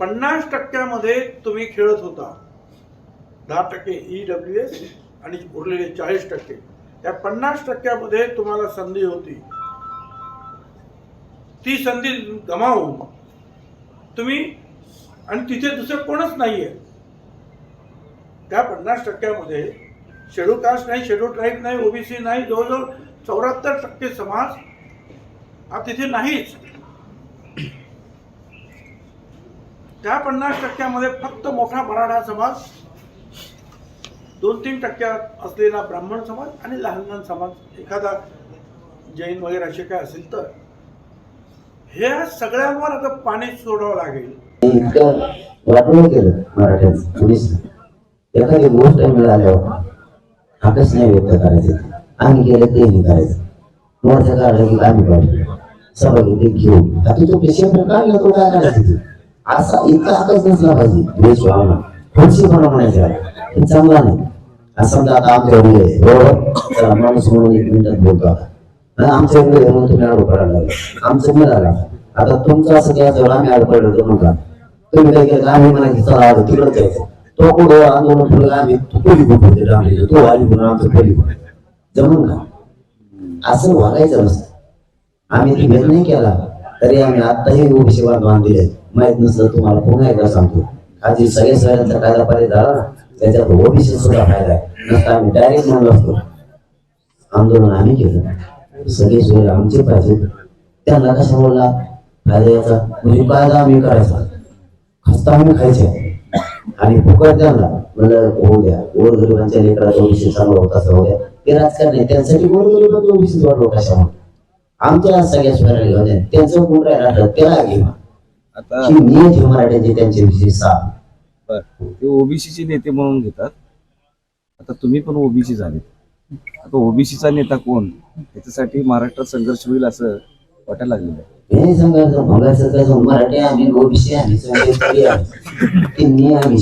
पन्नास टक्क्यामध्ये तुम्ही खेळत होता. दहा टक्के ई डब्ल्यू एस आणि उरलेले चाळीस टक्के. या पन्नास टक्क्यामध्ये तुम्हाला संधी होती. ती संधी गमावून तुम्ही आणि तिथे दुसरं कोणच नाहीये. त्या पन्नास टक्क्यामध्ये शेड्यूल कास्ट नाही शेड्यूल ट्राईब नाही ओबीसी नाही जवळजवळ चौऱ्याहत्तर टक्के समाज हा तिथे नाहीच. त्या पन्नास टक्क्यामध्ये फक्त मोठा मराठा समाज दोन तीन टक्क्यात असलेला ब्राह्मण समाज आणि लहान लहान समाज एखादा जैन वगैरे असे काय असेल तर. ह्या सगळ्यांवर आता पाणी सोडावं लागेल. वाटून केलं मराठ्याचं पोलीसने एखादी गोष्ट मिळाल्यावर हाकच नाही व्यक्त करायचं. आम्ही गेलं ते नाही करायचं. मोठ्या काढलं की आम्ही काढलो सभा घेऊन. आता तो पेशंट काढला तो काय करायचं? असा इतका हाकच नसला पाहिजे. द्वेष भावना खोडशीपणा म्हणायचा हे चांगला नाही. असं समजा आता आमच्या आमच्याकडे आहे, बरोबर? माणूस म्हणून एक मिनिटात बोलतो आता. आमच्या आमच्याकडे म्हणून तुम्ही आडो लागला. आमचं मिळाला आता तुमचा सगळ्या जवळ आम्ही आडो पडलो तर म्हणता. तुम्ही काय केलं? आम्ही म्हणायचं चला आलो तिकडं जायचं. तो कुठं आंदोलन फुलं आम्ही तो पोली कुठे रामलीला तो आली म्हणून आमचं पोली जमून का? असं वागायचं नसतं. आम्ही तिघ नाही केला. तरी आम्ही आत्ताही ओबीसी बांधवान दिले. माहीत नसलं तुम्हाला पुन्हा एकदा सांगतो? आधी सगळ्या सगळ्यांचा कायदा पारित झाला ना त्याच्यात ओबीसी सुद्धा फायदा आहे. नसता आम्ही डायरेक्ट म्हणलो असतो. आंदोलन आम्ही केलं. सगळे सोय आमचे पाहिजे. त्यांना कशा बोलला? फायदा याचा. म्हणजे कायदा आम्ही करायचा. खस्ता आम्ही खायचे आणि फुकट त्यांना म्हणलं होऊ द्या. गोरगरिबांच्या लेकराचा ओबीसी चांगला होता असं होऊ द्या. ते राजकारण आहे. त्यांसाठी गोरगरिबांचा ओबीसी वाढलो कशामुळे आमच्या सगळ्या स्वराला घेऊन. त्यांचं कोण राहिलं त्याला घेऊ आता ही नियत मराठ्याची बर. ते ओबीसीचे नेते म्हणून घेतात. आता तुम्ही पण ओबीसी झाले. आता ओबीसीचा नेता कोण? त्याच्यासाठी महाराष्ट्रात संघर्ष होईल असं वाटायला लागलेलं आहे. हे भंगाचं मराठी आम्ही ओबीसी आम्ही आम्ही